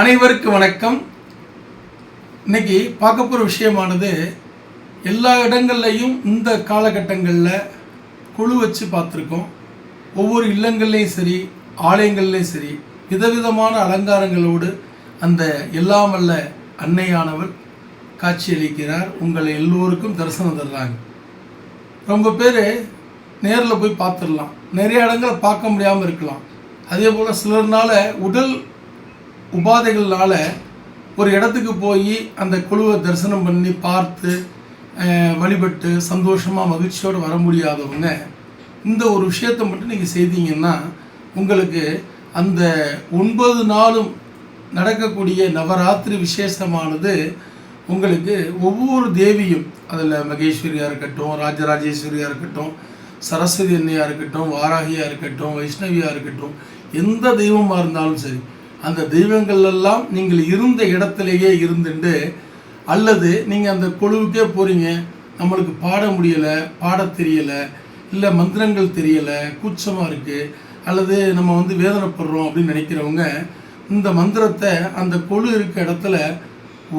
அனைவருக்கும் வணக்கம். இன்னைக்கு பார்க்க போகிற விஷயமானது எல்லா இடங்கள்லையும் இந்த காலகட்டங்களில் குழு வச்சு பார்த்துருக்கோம். ஒவ்வொரு இல்லங்கள்லேயும் சரி ஆலயங்கள்லேயும் சரி விதவிதமான அலங்காரங்களோடு அந்த எல்லாமல்ல அன்னையானவர் காட்சியளிக்கிறார் உங்களை எல்லோருக்கும் தரிசனம் தர்றாங்க. ரொம்ப பேர் நேரில் போய் பார்த்துடலாம் நிறைய இடங்களை பார்க்க முடியாமல் இருக்கலாம். அதே போல் சிலர்னால உடல் உபாதைகள்னால ஒரு இடத்துக்கு போய் அந்த குழுவை தரிசனம் பண்ணி பார்த்து வழிபட்டு சந்தோஷமாக மகிழ்ச்சியோடு வர முடியாதவங்க இந்த ஒரு விஷயத்தை மட்டும் நீங்கள் செய்தீங்கன்னா உங்களுக்கு அந்த ஒன்பது நாளும் நடக்கக்கூடிய நவராத்திரி விசேஷமானது உங்களுக்கு ஒவ்வொரு தேவியும் அதில் மகேஸ்வரியாக இருக்கட்டும் ராஜராஜேஸ்வரியாக இருக்கட்டும் சரஸ்வதி அன்னையாக இருக்கட்டும் வாராகியாக இருக்கட்டும் வைஷ்ணவியாக இருக்கட்டும் எந்த தெய்வமாக இருந்தாலும் சரி அந்த தெய்வங்கள் எல்லாம் நீங்கள் இருந்த இடத்துலையே இருந்துட்டு அல்லது நீங்கள் அந்த குழுவுக்கே போகிறீங்க நம்மளுக்கு பாட முடியலை பாட தெரியலை இல்லை மந்திரங்கள் தெரியலை கூச்சமாக இருக்குது அல்லது நம்ம வந்து வேதனைப்படுறோம் அப்படின்னு நினைக்கிறவங்க இந்த மந்திரத்தை அந்த கொழு இருக்க இடத்துல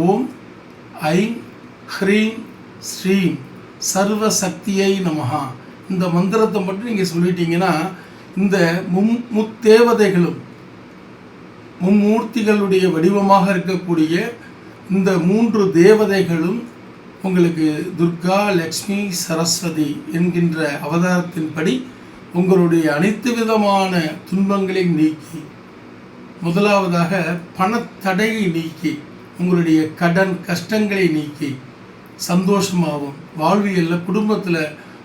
ஓம் ஐம் ஹ்ரீம் ஸ்ரீம் சர்வ சக்தியை நமஹா. இந்த மந்திரத்தை மட்டும் நீங்கள் சொல்லிட்டீங்கன்னா இந்த மும் முத்தேவதைகளும் மும்மூர்த்திகளுடைய வடிவமாக இருக்கக்கூடிய இந்த மூன்று தேவதைகளும் உங்களுக்கு துர்கா லக்ஷ்மி சரஸ்வதி என்கின்ற அவதாரத்தின்படி உங்களுடைய அனைத்து விதமான துன்பங்களையும் நீக்கி முதலாவதாக பணத்தடையை நீக்கி உங்களுடைய கடன் கஷ்டங்களை நீக்கி சந்தோஷமாகவும் வாழ்வியலில் குடும்பத்தில்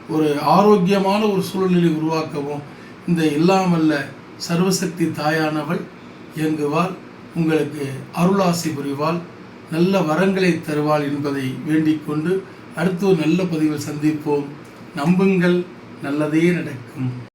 ஒரு ஆரோக்கியமான ஒரு சூழ்நிலை உருவாக்கவும் இந்த இல்லாமல்ல சர்வசக்தி தாயானவள் இயங்குவாள் உங்களுக்கு அருளாசி புரிவாள் நல்ல வரங்களை தருவாள் என்பதை வேண்டிக் கொண்டு ஒரு நல்ல பதிவில் சந்திப்போம். நம்புங்கள் நல்லதே நடக்கும்.